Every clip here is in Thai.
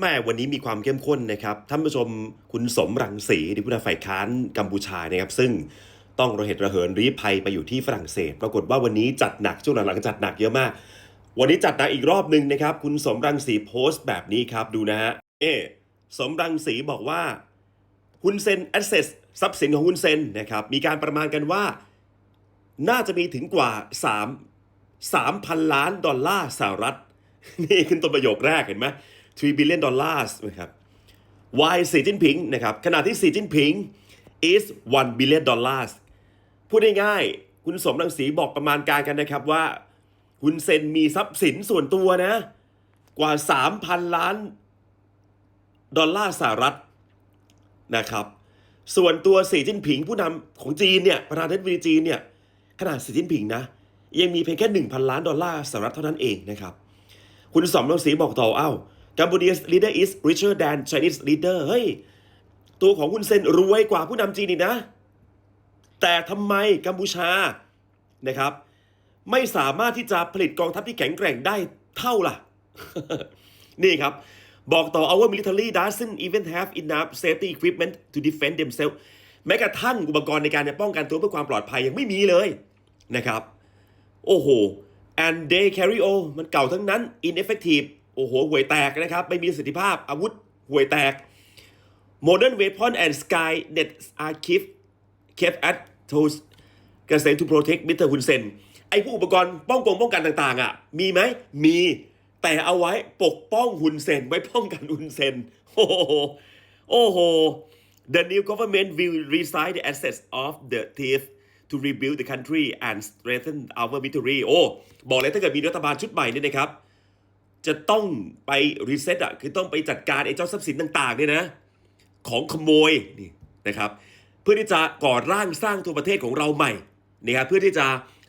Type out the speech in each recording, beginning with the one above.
แม่วันนี้มีความเข้มข้นนะครับท่านผู้ชมคุณสมรังสีดิผู้นำฝ่ายค้านกัมพูชานะครับ ซึ่งต้องระเหตุระเหินรีภัยไปอยู่ที่ฝรั่งเศส ปรากฏว่าวันนี้จัดหนักช่วงหลังๆจัดหนักเยอะมาก วันนี้จัดหนักอีกรอบหนึ่งนะครับ คุณสมรังสีโพสต์แบบนี้ครับดูนะฮะเอสมรังสีบอกว่าฮุนเซนแอสเซสทรัพย์สินของฮุนเซนนะครับมีการประมาณกันว่า น่าจะมีถึงกว่า 3 3,000 ล้านดอลลาร์สหรัฐนี่ขึ้นต้นประโยคแรกเห็นไหม 3 billion dollars นะครับ Why สีจิ้นผิงนะครับขณะที่สีจิ้นผิง is 1 billion dollars พูดง่ายๆคุณสมรังสีบอกประมาณการกันนะครับว่าฮุนเซนมีทรัพย์สินส่วนตัวนะ กว่า 3,000 ล้าน ดอลลาร์สหรัฐนะครับ ส่วนตัวสีจิ้นผิงผู้นำของจีนเนี่ยประธานาธิบดีจีนเนี่ยขนาดสีจิ้นผิงนะ ยังมีเพียงแค่ 1,000 ล้านดอลลาร์สหรัฐเท่านั้นเองนะครับ คุณสมรังสีบอกต่อเอ้า Cambodia's leader is richer than Chinese leader เฮ้ย ตัวของคุณเซนรวยกว่าผู้นำจีนอีกนะ แต่ทำไมกัมพูชานะครับ ไม่สามารถที่จะผลิตกองทัพที่แข็งแกร่งได้เท่าล่ะ นี่ครับ บอกต่อ our military doesn't even have enough safety equipment to defend themselves แม้กระทั่งอุปกรณ์ในการจะป้องกันตัวเพื่อความปลอดภัยยังไม่มีเลยนะครับ โอ้โห and they carry on มันเก่าทั้งนั้น ineffective โอ้โหห่วยแตกนะครับ ไม่มีประสิทธิภาพอาวุธห่วยแตก modern weapon and sky net are kept kept at those เกษตร to protect Mr. Hun Sen ไอ้ผู้อุปกรณ์ป้องกงป้องกันต่างๆ อะ มีไหม มีแต่เอาไว้ปกป้องฮุนเซน ไว้ป้องกันฮุนเซน โอ้โห โอ้โห The new government will resign the assets of the thief to rebuild the country and strengthen our military โอ้ บอกเลยถ้าเกิดมีรัฐบาลชุดใหม่เนี่ยนะครับ จะต้องไปรีเซ็ตอะคือต้องไปจัดการไอ้เจ้าทรัพย์สินต่างๆเนี่ยนะ ของขโมยนี่นะครับ เพื่อที่จะก่อร่างสร้างตัวประเทศของเราใหม่นะครับเพื่อที่จะ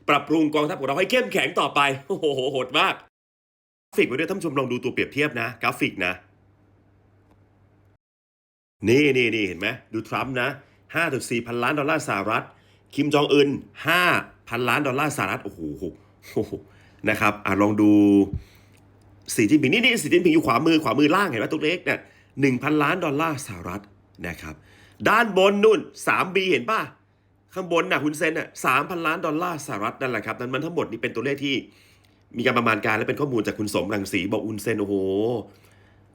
ปรับปรุงกองทัพของเราให้เข้มแข็งต่อไปโอ้โหโหดมากกราฟิกไว้ด้วยท่านผู้ชมลองดูตัวเปรียบเทียบนะ กราฟิกนะ นี่นี่นี่เห็นไหมดูทรัมป์นะ5.4พันล้านดอลลาร์สหรัฐ คิมจองอึน5พันล้านดอลลาร์สหรัฐโอ้โหโอ้โหนะครับอะลองดู สีจิ้นผิงนี่นี่สีจิ้นผิงอยู่ขวามือขวามือล่างเห็นไหมตัวเล็กเนี่ยหนึ่งพันล้านดอลลาร์สหรัฐนะครับ ด้านบนนู่นสามบีเห็นป่ะ ข้างบนน่ะคุณเซนน่ะสามพันล้านดอลลาร์สหรัฐนั่นแหละครับนั้นมันทั้งหมดนี่เป็นตัวเลขที่มีการประมาณการและเป็นข้อมูลจากคุณสมรังสีบอกอุนเซนโอ้โห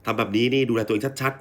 ทำแบบนี้นี่ดูแลตัวเองชัด